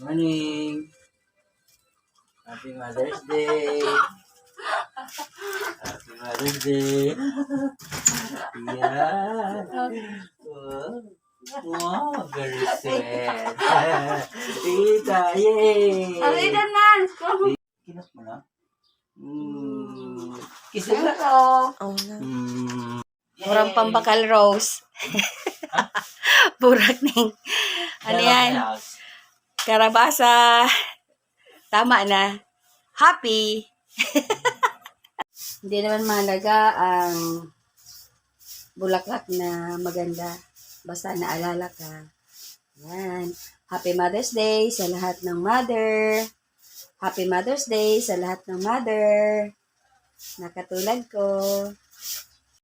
Morning. Happy Mother's Day. Happy Mother's Day. Yeah. Wow. Wow, very sweet. Tita, yay! Alidan man! Kinas mo na? Mm. Kiss mo na. Oh, na. Mm. Murang pambakal rose. Burak ning. Ano yan? Karabasa. Tama na. Happy. Hindi naman mahalaga ang bulaklak na maganda. Basta naalala ka. Yan. Happy Mother's Day sa lahat ng mother. Happy Mother's Day sa lahat ng mother. Nakatulad ko.